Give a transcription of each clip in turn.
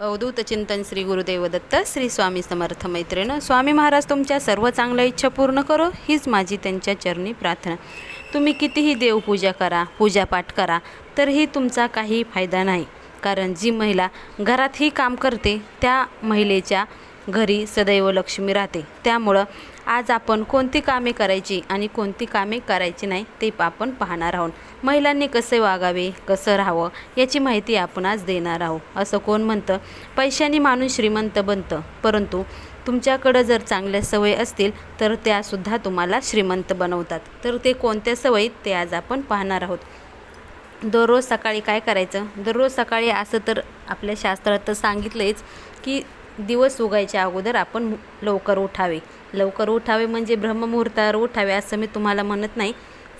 अवधूत चिंतन श्री गुरुदेव दत्त श्री स्वामी समर्थ मैत्रिण स्वामी महाराज तुमच्या सर्व चांगल्या इच्छा पूर्ण करो हीच माझी त्यांच्या चरणी प्रार्थना. तुम्ही कितीही देवपूजा करा पूजापाठ करा तरीही तुमचा काही फायदा नाही. कारण जी महिला घरातही काम करते त्या महिलेच्या घरी सदैव लक्ष्मी राहते. त्यामुळं आज आपण कोणती कामे करायची आणि कोणती कामे करायची नाही ते आपण पाहणार आहोत. महिलांनी कसे वागावे कसं राहावं याची माहिती आपण आज देणार आहोत. असं कोण म्हणतं? पैशाने माणूस श्रीमंत बनतं. परंतु तुमच्याकडं जर चांगल्या सवयी असतील तर त्यासुद्धा तुम्हाला श्रीमंत बनवतात. तर ते कोणत्या सवयीत ते आज आपण पाहणार आहोत. दररोज सकाळी काय करायचं? दररोज सकाळी असं तर आपल्या शास्त्रात तर सांगितलंच की दिवस उगायच्या अगोदर आपण लवकर उठावे. लवकर उठावे म्हणजे ब्रह्ममुहूर्तावर उठावे असं मी तुम्हाला म्हणत नाही.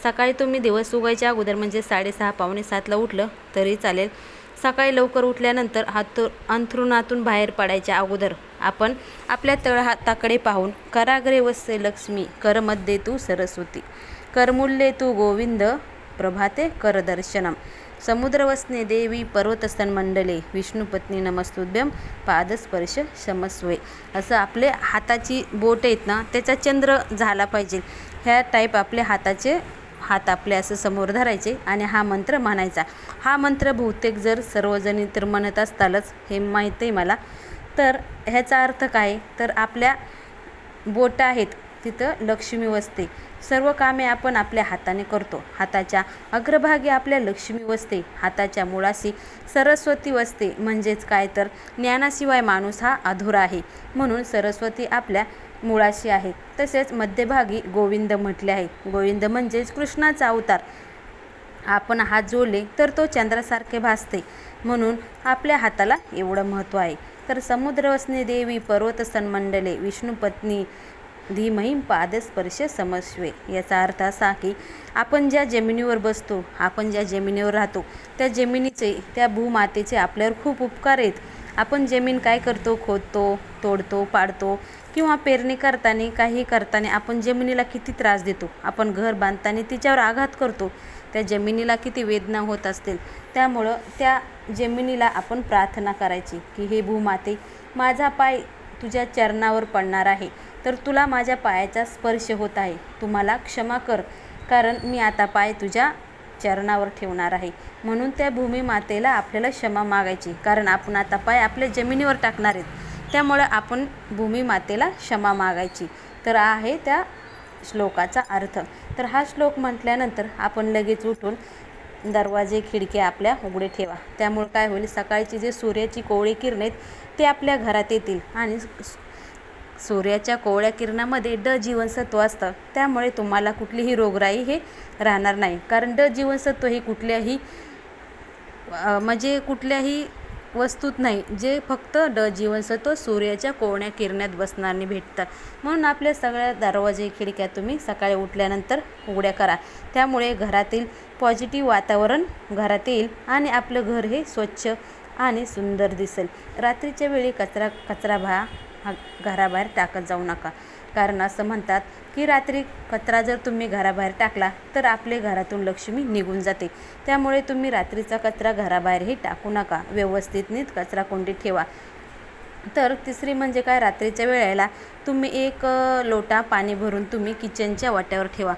सकाळी तुम्ही दिवस उगायच्या अगोदर म्हणजे साडेसहा पावणे सातला उठलं तरी चालेल. सकाळी लवकर उठल्यानंतर हात अंथरुणातून बाहेर पडायच्या अगोदर आपण आपल्या तळहाताकडे पाहून कराग्रे वस्ते लक्ष्मी करमध्ये तू सरस्वती करमुल्ले तू गोविंद प्रभाते करदर्शनम समुद्रवसने देवी पर्वतस्तन मंडले विष्णुपत्नी नमस्तुभ्यम पादस्पर्श क्षमस्वे असं आपले हाताची बोट आहेत ना त्याचा चंद्र झाला पाहिजे. ह्या टाईप आपले हाताचे हात आपले असं समोर धरायचे आणि हा मंत्र म्हणायचा. हा मंत्र बहुतेक जर सर्वजणी तर म्हणत असतालच हे माहीत आहे मला. तर ह्याचा अर्थ काय? तर आपल्या बोटं आहेत तिथं लक्ष्मी वसते. सर्व कामे आपण आपल्या हाताने करतो. हाताच्या अग्रभागी आपल्या लक्ष्मी वसते हाताच्या मुळाशी सरस्वती वसते म्हणजेच काय तर? ज्ञानाशिवाय माणूस हा अधुरा आहे. म्हणून सरस्वती आपल्या मुळाशी आहे. तसेच मध्यभागी गोविंद म्हटले आहे. गोविंद म्हणजेच कृष्णाचा अवतार. आपण हात जोडले तर तो चंद्रासारखे भासते. म्हणून आपल्या हाताला एवढं महत्त्व आहे. तर समुद्रवसने देवी पर्वत सन्मंडले विष्णुपत्नी धीमहीम पादस्पर्श समस्वे. याचा अर्थ असा की आपण ज्या जमिनीवर बसतो आपण ज्या जमिनीवर राहतो त्या जमिनीचे त्या भूमातेचे आपल्यावर खूप उपकार आहेत. आपण जमीन काय करतो? खोदतो तोडतो पाडतो किंवा पेरणी करताना काही करताना आपण जमिनीला किती त्रास देतो? आपण घर बांधताना तिच्यावर आघात करतो. त्या जमिनीला किती वेदना होत असतील? त्यामुळं त्या जमिनीला आपण प्रार्थना करायची की हे भूमाते माझा पाय तुझ्या चरणावर पडणार आहे. तर तुला माझ्या पायाचा स्पर्श होत आहे. तुम्हाला क्षमा कर कारण मी आता पाय तुझ्या चरणावर ठेवणार आहे. म्हणून त्या भूमी मातेला आपल्याला क्षमा मागायची कारण आपण आता पाय आपल्या जमिनीवर टाकणार आहेत. त्यामुळं आपण भूमी मातेला क्षमा मागायची. तर आहे त्या श्लोकाचा अर्थ. तर हा श्लोक म्हटल्यानंतर आपण लगेच उठून दरवाजे खिडक्या आपल्या उघडे ठेवा. त्यामुळे काय होईल? सकाळची जे सूर्याची कोवळी किरण आहेत ते आपल्या घरात येतील. आणि सूर्याच्या कोवळ्या किरणामध्ये ड जीवनसत्व असतं. त्यामुळे तुम्हाला कुठलीही रोगराई हे राहणार नाही. कारण ड जीवनसत्व हे कुठल्याही म्हणजे कुठल्याही वस्तूत नाही जे फक्त ड जीवनसत्व सूर्याच्या कोवण्या किरण्यात बसणारने भेटतात. म्हणून आपल्या सगळ्या दरवाजे खिडक्या तुम्ही सकाळी उठल्यानंतर उघड्या करा. त्यामुळे घरातील पॉझिटिव्ह वातावरण घरात येईल आणि आपलं घर हे स्वच्छ आणि सुंदर दिसेल. रात्रीच्या वेळी कचरा कचरा भा हा घराबाहेर टाकत जाऊ नका. कारण असं म्हणतात की रात्री कचरा जर तुम्ही घराबाहेर टाकला तर आपले घरातून लक्ष्मी निघून जाते. त्यामुळे तुम्ही रात्रीचा कचरा घराबाहेरही टाकू नका. व्यवस्थित नीट कचरा कोंडी ठेवा. तर तिसरी म्हणजे काय? रात्रीच्या वेळेला तुम्ही एक लोटा पाणी भरून तुम्ही किचनच्या वाट्यावर ठेवा.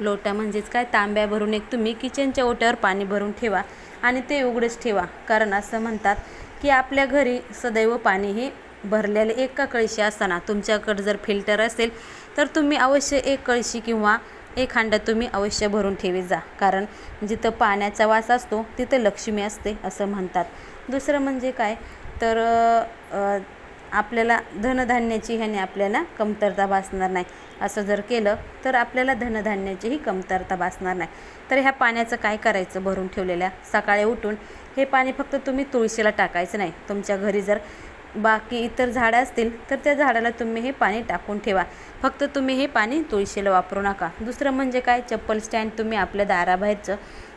लोटा म्हणजेच काय? तांब्या भरून एक तुम्ही किचनच्या ओट्यावर पाणी भरून ठेवा आणि ते उघडंच ठेवा. कारण असं म्हणतात की आपल्या घरी सदैव पाणी हे भरलेले एका कळशी असताना तुमच्याकडं जर फिल्टर असेल तर तुम्ही अवश्य एक कळशी किंवा एक हांडा तुम्ही अवश्य भरून ठेवी जा. कारण जिथं पाण्याचा वास असतो तिथं लक्ष्मी असते असं म्हणतात. दुसरं म्हणजे काय? तर आपल्याला धनधान्याची ह्याने आपल्याला कमतरता भासणार नाही. असं जर केलं तर आपल्याला धनधान्याचीही कमतरता भासणार नाही. तर ह्या पाण्याचं काय करायचं भरून ठेवलेल्या? सकाळी उठून हे पाणी फक्त तुम्ही तुळशीला टाकायचं नाही. तुमच्या घरी जर बाकी इतर झाडं असतील तर त्या झाडाला तुम्ही हे पाणी टाकून ठेवा. फक्त तुम्ही हे पाणी तुळशीला वापरू नका. दुसरं म्हणजे काय? चप्पल स्टँड तुम्ही आपल्या दाराबाहेरचं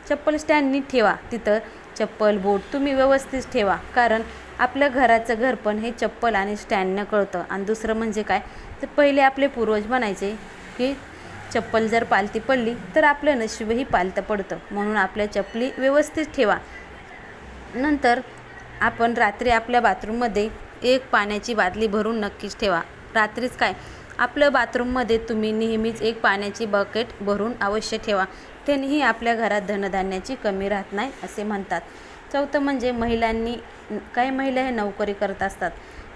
चप्पल स्टँड नीट ठेवा. तिथं चप्पल बोट तुम्ही व्यवस्थित ठेवा. कारण आपल्या घराचं घर पण हे चप्पल आणि स्टँडनं कळतं. आणि दुसरं म्हणजे काय? तर पहिले आपले पूर्वज म्हणायचे की चप्पल जर पालती पडली तर आपलं नशीबही पालतं पडतं. म्हणून आपल्या चपली व्यवस्थित ठेवा. नंतर आपण रात्री आपल्या बाथरूममध्ये एक पाण्याची बादली भरून नक्कीच ठेवा. रात्रीच काय? आपल्या बाथरूममध्ये तुम्ही नेहमीच एक पाण्याची बकेट भरून अवश्य ठेवा. त्यांनीही आपल्या घरात धनधान्याची कमी राहत नाही असे म्हणतात. चौथं म्हणजे महिलांनी काही महिला हे नोकरी करत असतात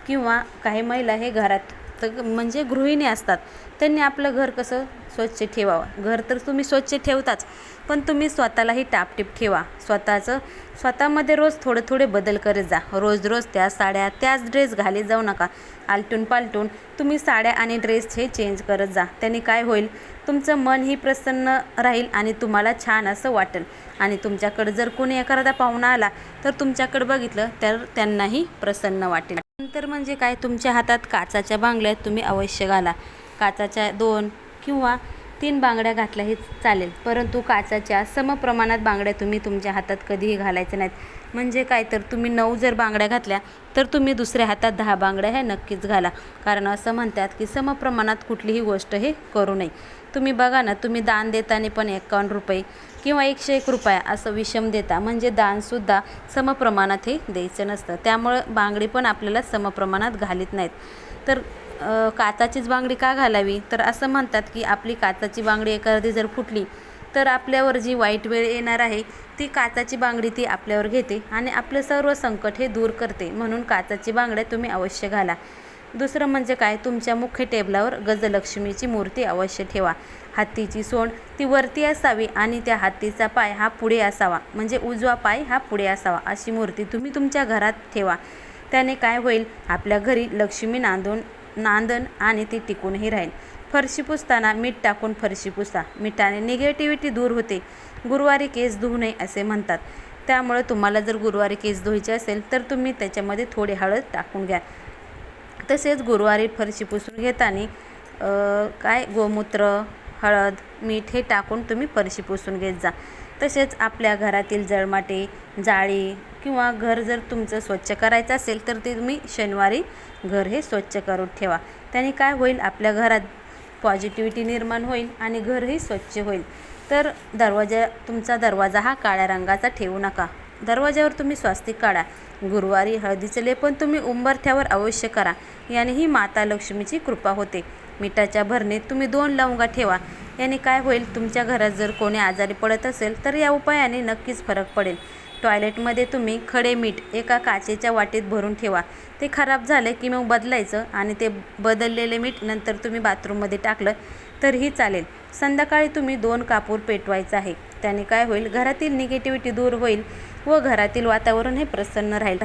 किंवा काही महिला हे घरात तर म्हणजे गृहिणी असतात. त्यांनी आपलं घर कसं स्वच्छ ठेवावं. घर तर तुम्ही स्वच्छ ठेवताच पण तुम्ही स्वतःलाही टापटीप ठेवा. स्वतःचं स्वतःमध्ये रोज थोडे थोडे बदल करत जा. रोज रोज त्या साड्या त्याच ड्रेस घालीत जाऊ नका. आलटून पालटून तुम्ही साड्या आणि ड्रेस हे चेंज करत जा. त्याने काय होईल? तुमचं मनही प्रसन्न राहील आणि तुम्हाला छान असं वाटेल. आणि तुमच्याकडं जर कोणी एखादा पाहुणा आला तर तुमच्याकडं बघितलं तर त्यांनाही प्रसन्न वाटेल. तर म्हणजे काय? तुमच्या हातात काचाच्या बांगड्या तुम्ही अवश्य घाला. काचाच्या दोन किंवा तीन बांगड्या घातल्याही चालेल. परंतु काचाच्या समप्रमाणात बांगड्या तुम्ही तुमच्या हातात कधीही घालायच्या नाहीत. म्हणजे काय? तर तुम्ही नऊ जर बांगड्या घातल्या तर तुम्ही दुसऱ्या हातात दहा बांगड्या ह्या नक्कीच घाला. कारण असं म्हणतात की समप्रमाणात कुठलीही गोष्ट हे करू नये. तुम्ही बघा ना तुम्ही दान देताना पण एकावन्न रुपये किंवा एकशे एक रुपया असं विषम देता. म्हणजे दानसुद्धा समप्रमाणात हे द्यायचं नसतं. त्यामुळं बांगडी पण आपल्याला समप्रमाणात घालीत नाहीत. तर काचाचीच बांगडी का घालावी? तर असं म्हणतात की आपली काचाची बांगडी एखादी जर फुटली तर आपल्यावर जी वाईट वेळ येणार आहे ती काचाची बांगडी ती आपल्यावर घेते आणि आपलं सर्व संकट हे दूर करते. म्हणून काचाची बांगड्या तुम्ही अवश्य घाला. दुसरं म्हणजे काय? तुमच्या मुख्य टेबलावर गजलक्ष्मीची मूर्ती अवश्य ठेवा. हत्तीची सोंड ती वरती असावी आणि त्या हत्तीचा पाय हा पुढे असावा. म्हणजे उजवा पाय हा पुढे असावा अशी मूर्ती तुम्ही तुमच्या घरात ठेवा. त्याने काय होईल? आपल्या घरी लक्ष्मी नांदून नांदन आणि ती टिकूनही राहील. फरशी पुसताना मीठ टाकून फरशी पुसा. मिठाने निगेटिव्हिटी दूर होते. गुरुवारी केस धुवू नये असे म्हणतात. त्यामुळे तुम्हाला जर गुरुवारी केस धुवायचे असेल तर तुम्ही त्याच्यामध्ये थोडी हळद टाकून घ्या. तसेच गुरुवारी फरशी पुसून घेताना काय गोमूत्र हळद मीठ हे टाकून तुम्ही फरशी पुसून घेत जा. तसेच आपल्या घरातील जळमाटे जाळी किंवा घर जर तुमचं स्वच्छ करायचं असेल तर ते तुम्ही शनिवारी घर हे स्वच्छ करून ठेवा. त्याने काय होईल? आपल्या घरात पॉझिटिव्हिटी निर्माण होईल आणि घरही स्वच्छ होईल. तर दरवाजा तुमचा दरवाजा हा काळ्या रंगाचा ठेवू नका. दरवाजावर तुम्ही स्वास्तिक काढा. गुरुवारी हळदीचे लेपन तुम्ही उंबरठ्यावर अवश्य करा. यानेही माता लक्ष्मीची कृपा होते. मिठाच्या भरणीत तुम्ही दोन लवंगा ठेवा. याने काय होईल? तुमच्या घरात जर कोणी आजारी पडत असेल तर या उपायाने नक्कीच फरक पडेल. टॉयलेटमध्ये तुम्ही खडे मीठ एका काचेच्या वाटीत भरून ठेवा. ते खराब झालं की मग बदलायचं आणि ते बदललेले मीठ नंतर तुम्ही बाथरूममध्ये टाकलं तरीही चालेल. संध्याकाळी तुम्ही दोन कापूर पेटवायचं आहे. त्याने काय होईल? घरातील निगेटिव्हिटी दूर होईल. व घरातील वातावरण हे प्रसन्न राहील.